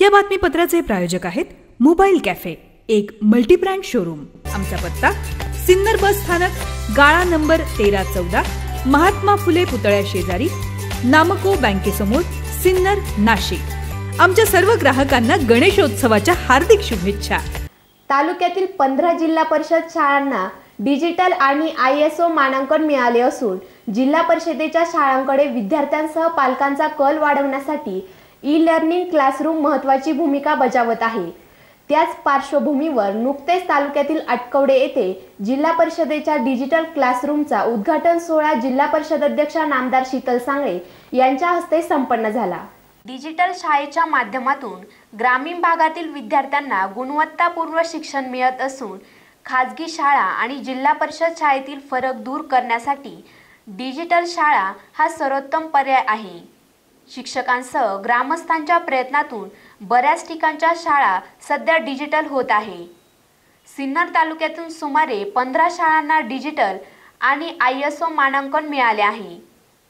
या बातमीपत्राचे प्रायोजक आहेत मोबाईल कॅफे एक मल्टीब्रँड शोरूम. आमचा पत्ता सिन्नर बस स्थानक गाळा नंबर तेरा चौदा महात्मा फुले पुतळ्या शेजारी नामको बँकेसमोर सिन्नर नाशिक. आमच्या सर्व ग्राहकांना गणेशोत्सवाच्या हार्दिक शुभेच्छा. तालुक्यातील पंधरा जिल्हा परिषद शाळांना डिजिटल आणि आय एस ओ मानांकन मिळाले असून जिल्हा परिषदेच्या शाळांकडे विद्यार्थ्यांसह पालकांचा कल वाढवण्यासाठी ई लर्निंग क्लासरूम महत्त्वाची भूमिका बजावत आहे. त्याच पार्श्वभूमीवर नुकतेच तालुक्यातील आटकवडे येथे जिल्हा परिषदेच्या डिजिटल क्लासरूमचा उद्घाटन सोहळा जिल्हा परिषद अध्यक्षा नामदार शीतल सांगळे यांच्या हस्ते संपन्न झाला. डिजिटल शाळेच्या माध्यमातून ग्रामीण भागातील विद्यार्थ्यांना गुणवत्तापूर्ण शिक्षण मिळत असून खाजगी शाळा आणि जिल्हा परिषद शाळेतील फरक दूर करण्यासाठी डिजिटल शाळा हा सर्वोत्तम पर्याय आहे. शिक्षकांसह ग्रामस्थांच्या प्रयत्नातून बऱ्याच ठिकाणच्या शाळा सध्या डिजिटल होत आहे. सिन्नर तालुक्यातून सुमारे पंधरा शाळांना डिजिटल आणि आय एस ओ मानांकन मिळाले आहे.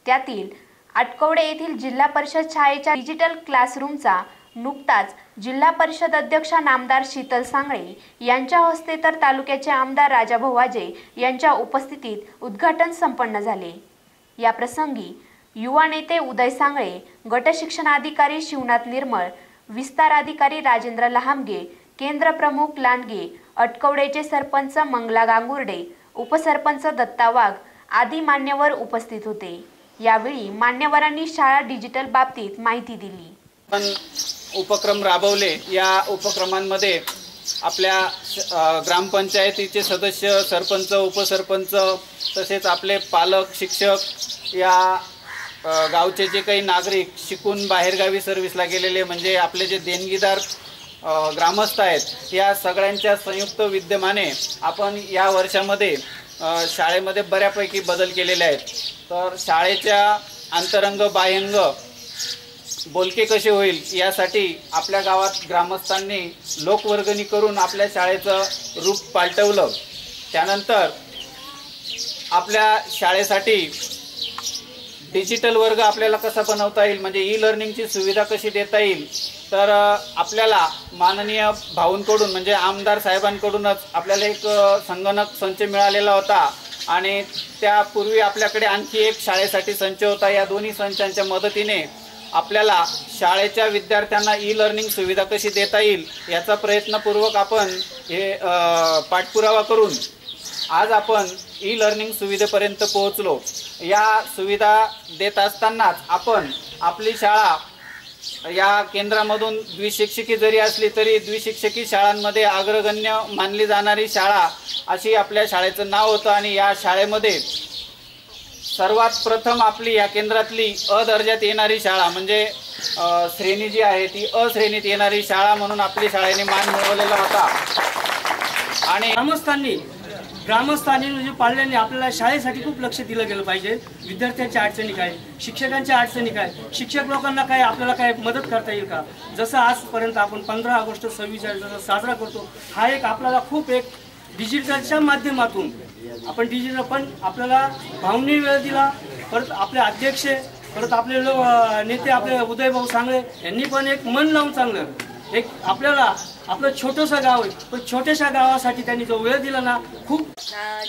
त्यातील आटकवडे येथील जिल्हा परिषद शाळेच्या डिजिटल क्लासरूमचा नुकताच जिल्हा परिषद अध्यक्षा नामदार शीतल सांगळे यांच्या हस्ते तर तालुक्याचे आमदार राजाभाऊ वाजे यांच्या उपस्थितीत उद्घाटन संपन्न झाले. या प्रसंगी युवा नेते उदय सांगळे गट शिक्षणाधिकारी शिवनाथ निर्मळ विस्तार अधिकारी राजेंद्र लहामगे केंद्र प्रमुख लांडगे अटकवडेचे सरपंच मंगला गांगुर्डे उपसरपंच दत्ता वाघ आदी मान्यवर उपस्थित होते. यावेळी मान्यवरांनी शाळा डिजिटल बाबतीत माहिती दिली. पण उपक्रम राबवले. या उपक्रमांमध्ये आपल्या ग्रामपंचायतीचे सदस्य सरपंच उपसरपंच तसेच आपले पालक शिक्षक या गावचे जे काही नागरिक शिकून बाहेरगावी सर्व्हिसला गेलेले म्हणजे आपले जे देणगीदार ग्रामस्थ आहेत या सगळ्यांच्या संयुक्त विद्यमाने आपण या वर्षामध्ये शाळेमध्ये बऱ्यापैकी बदल केलेले आहेत. तर शाळेच्या अंतरंग बाह्यंग बोलके कसे होईल यासाठी आपल्या गावात ग्रामस्थांनी लोकवर्गणी करून आपल्या शाळेचं रूप पालटवलं. त्यानंतर आपल्या शाळेसाठी डिजिटल वर्ग आपल्याला कसा बनवता येईल? म्हणजे ई लर्निंगची सुविधा कशी देता येईल? तर आपल्याला माननीय भाऊंकडून म्हणजे आमदार साहेबांकडूनच आपल्याला एक संगणक संच मिळालेला होता. आणि त्यापूर्वी आपल्याकडे आणखी एक शाळेसाठी संच होता. या दोन्ही संचांच्या मदतीने आपल्याला शाळेच्या विद्यार्थ्यांना ई लर्निंग सुविधा कशी देता येईल याचा प्रयत्नपूर्वक आपण हे पाठपुरावा करून आज आपण ई लर्निंग सुविधेपर्यंत पोहोचलो. या सुविधा देत असतानाच आपण आपली शाळा या केंद्रामधून द्विशिक्षकी जरी असली तरी द्विशिक्षकी शाळांमध्ये अग्रगण्य मानली जाणारी शाळा अशी आपल्या शाळेचं नाव होतं आणि या शाळेमध्ये सर्वात प्रथम आपली या केंद्रातली अ दर्जात येणारी शाळा म्हणजे श्रेणी जी आहे ती अश्रेणीत येणारी शाळा म्हणून आपली शाळेने मान मिळवलेला होता. आणि ग्रामस्थांनी ग्रामस्थांनी म्हणजे पाल्याने आपल्याला शाळेसाठी खूप लक्ष दिलं गेलं पाहिजे. विद्यार्थ्यांच्या अडचणी काय? शिक्षकांच्या अडचणी काय? शिक्षक लोकांना काय आपल्याला काय मदत करता येईल का? जसं आजपर्यंत आपण पंधरा ऑगस्ट सव्वीस जसं साजरा करतो हा एक आपल्याला खूप एक डिजिटलच्या माध्यमातून आपण डिजिटल पण आपल्याला भावनी वेळ दिला. परत आपले अध्यक्ष परत आपले नेते आपले उदयभाऊ सांगळे यांनी पण एक मन लावून चांगलं. एक आपल्याला आपलं छोटंसं गाव आहे. पण छोट्याशा गावासाठी त्यांनी जो वेळ दिला ना खूप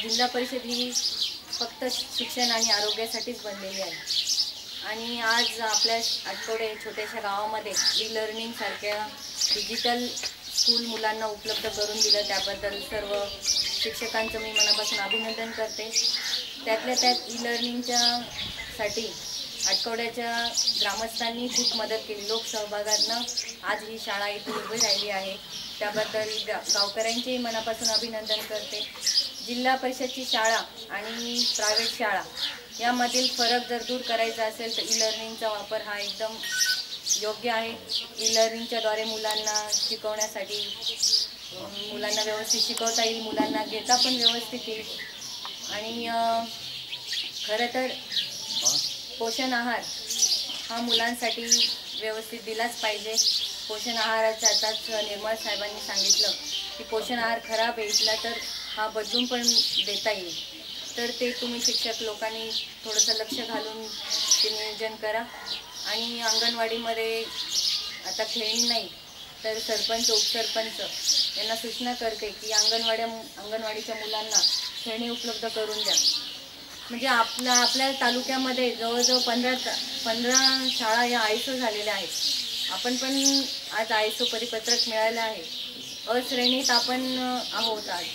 जिल्हा परिषद ही फक्त शिक्षण आणि आरोग्यासाठीच बनलेली आहे. आणि आज आपल्या आठवडे छोट्याशा गावामध्ये ई लर्निंगसारख्या डिजिटल स्कूल मुलांना उपलब्ध करून दिलं. त्याबद्दल सर्व शिक्षकांचं मी मनापासून अभिनंदन करते. त्यातल्या त्यात ई लर्निंगच्या साठी आठवड्याच्या ग्रामस्थांनी खूप मदत केली. लोकसहभागातनं आज ही शाळा इथे उभी राहिली आहे. त्याबद्दल गा गावकऱ्यांचेही मनापासून अभिनंदन करते. जिल्हा परिषदची शाळा आणि प्रायव्हेट शाळा यामधील फरक जर दूर करायचा असेल तर ई लर्निंगचा वापर हा एकदम योग्य आहे. ई लर्निंगच्याद्वारे मुलांना शिकवण्यासाठी मुलांना व्यवस्थित शिकवता येईल मुलांना घेता पण व्यवस्थित येईल. आणि खरं तर पोषण आहार हा मुलांसाठी व्यवस्थित दिलाच पाहिजे. पोषण आहाराच्या आताच निर्मळ साहेबांनी सांगितलं की पोषण आहार खराब आहे इथला तर हा बदलून पण देता येईल. तर ते तुम्ही शिक्षक लोकांनी थोडंसं लक्ष घालून ते नियोजन करा. आणि अंगणवाडीमध्ये आता खेळणी नाही तर सरपंच उपसरपंच यांना सूचना करते की अंगणवाड्या अंगणवाडीच्या मुलांना खेळणी उपलब्ध करून द्या. म्हणजे आपल्या आपल्या तालुक्यामध्ये जवळजवळ पंधरा पंधरा शाळा या आयसो झालेल्या आहेत. आपण पण आज आयसो परिपत्रक मिळालं आहे. अश्रेणीत आपण आहोत आज.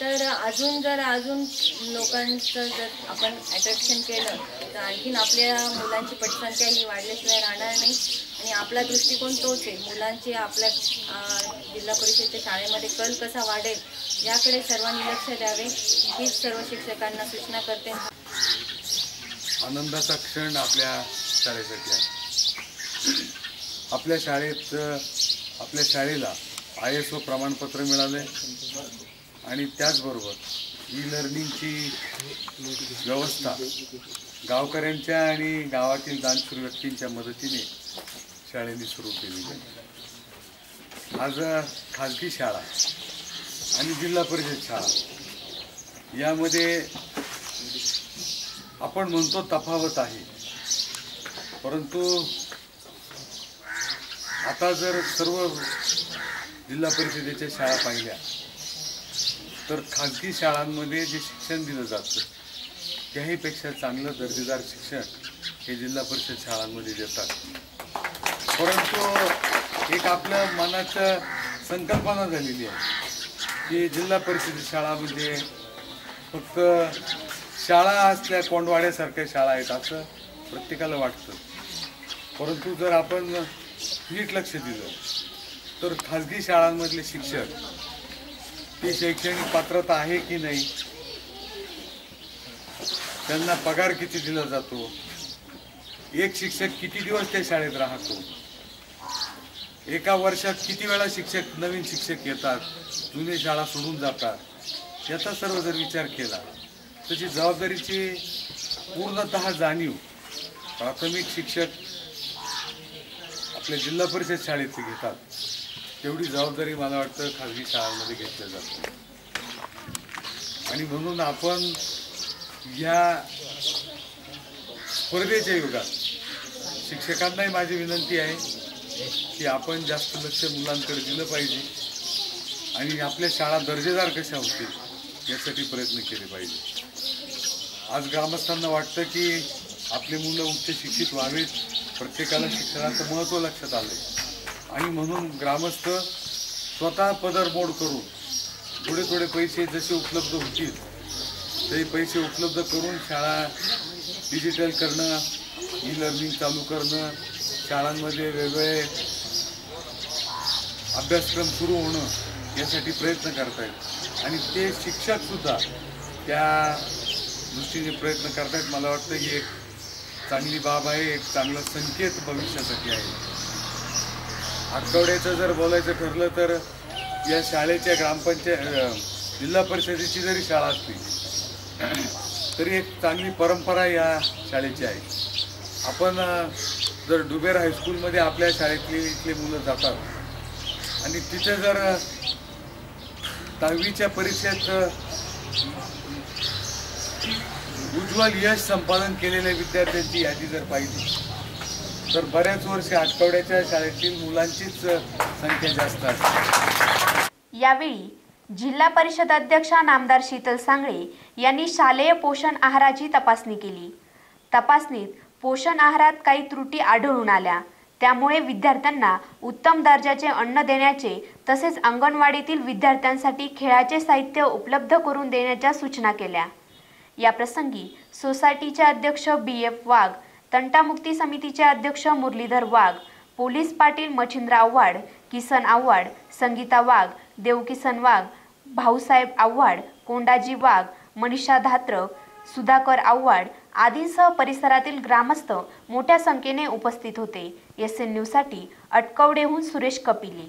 तर अजून जर अजून लोकांचं जर आपण अट्रॅक्शन केलं तर आणखीन आपल्या मुलांची पटसंख्या ही वाढल्याशिवाय राहणार नाही. आणि आपला दृष्टिकोन तोच आहे. मुलांची आपल्या जिल्हा परिषदच्या शाळेमध्ये कल कसा वाढेल याकडे सर्वांनी लक्ष द्यावे. हीच सर्व शिक्षकांना सूचना करते. आनंदाचा क्षण आपल्या शाळेसाठी आहे. आपल्या शाळेत आपल्या शाळेला आय एस ओ प्रमाणपत्र मिळाले आणि त्याचबरोबर ई लर्निंगची व्यवस्था गावकऱ्यांच्या आणि गावातील दानशूर व्यक्तींच्या मदतीने शाळेने सुरू केली. आहे आज खाजगी शाळा आणि जिल्हा परिषद शाळा. यामध्ये आपण म्हणतो तफावत आहे. परंतु आता जर सर्व जिल्हा परिषदेच्या शाळा पाहिल्या तर खाजगी शाळांमध्ये जे शिक्षण दिलं जातं त्याहीपेक्षा चांगलं दर्जेदार शिक्षण हे जिल्हा परिषद शाळांमध्ये देतात. परंतु एक आपल्या मनाचं संकल्पना झालेली आहे की जिल्हा परिषद शाळा म्हणजे फक्त शाळा असल्या कोंडवाड्यासारख्या शाळा आहेत असं प्रत्येकाला वाटतं. परंतु जर आपण नीट लक्ष दिलं तर खाजगी शाळांमधले शिक्षक ती शैक्षणिक पात्रता आहे की नाही त्यांना पगार किती दिला जातो एक शिक्षक किती दिवस त्या शाळेत राहतो एका वर्षात किती वेळा शिक्षक नवीन शिक्षक येतात जुने शाळा सोडून जातात याचा सर्व जर विचार केला त्याची जबाबदारीची पूर्णतः जाणीव प्राथमिक शिक्षक आपल्या जिल्हा परिषद शाळेचे घेतात तेवढी जबाबदारी मला वाटतं खाजगी शाळांमध्ये घेतल्या जाते. आणि म्हणून आपण या स्पर्धेच्या युगात शिक्षकांनाही माझी विनंती आहे की आपण जास्त लक्ष मुलांकडे दिलं पाहिजे आणि आपल्या शाळा दर्जेदार कशा होतील यासाठी प्रयत्न केले पाहिजे. आज ग्रामस्थांना वाटतं की आपले मुलं उच्च शिक्षित व्हावेत प्रत्येकाला शिक्षणाचं महत्त्व लक्षात आलं आणि म्हणून ग्रामस्थ स्वतः पदरमोड करून थोडे थोडे पैसे जसे उपलब्ध होतील ते पैसे उपलब्ध करून शाळा डिजिटल करणं ई लर्निंग चालू करणं शाळांमध्ये वेगवेगळे अभ्यासक्रम सुरू होणं यासाठी प्रयत्न करतायत. आणि ते शिक्षकसुद्धा त्या दृष्टीने प्रयत्न करतायत. मला वाटतं ही एक चांगली बाब आहे एक चांगला संकेत भविष्यासाठी आहे. आठवड्याचं जर बोलायचं ठरलं तर या शाळेच्या ग्रामपंचायत जिल्हा परिषदेची जरी शाळा असली तरी एक चांगली परंपरा या शाळेची आहे. आपण जर डुबेर हायस्कूलमध्ये आपल्या शाळेतली इथली मुलं जातात आणि तिथे जर दहावीच्या परीक्षेत उज्ज्वल यश संपादन केलेल्या विद्यार्थ्यांची यादी जर पाहिली तर बऱ्याच वर्ष आठवड्याच्या शाळेतील मुलांचीच संख्या जास्त असते. यावेळी जिल्हा परिषद अध्यक्षा नामदार शीतल सांगळे यांनी शालेय पोषण आहाराची तपासणी केली. तपासणीत पोषण आहारात काही त्रुटी आढळून आल्या. त्यामुळे विद्यार्थ्यांना उत्तम दर्जाचे अन्न देण्याचे तसेच अंगणवाडीतील विद्यार्थ्यांसाठी खेळाचे साहित्य उपलब्ध करून देण्याच्या सूचना केल्या. या प्रसंगी सोसायटीचे अध्यक्ष बी. एफ. वाघ तंटामुक्ती समितीचे अध्यक्ष मुरलीधर वाघ पोलीस पाटील मच्छिंद्र आव्हाड किसन आव्हाड संगीता वाघ देवकिसन वाघ भाऊसाहेब आव्हाड कोंडाजी वाघ मनीषा धात्र सुधाकर आव्हाड आदींसह परिसरातील ग्रामस्थ मोठ्या संख्येने उपस्थित होते. एस एन न्यूजसाठी अटकवडेहून सुरेश कपिले.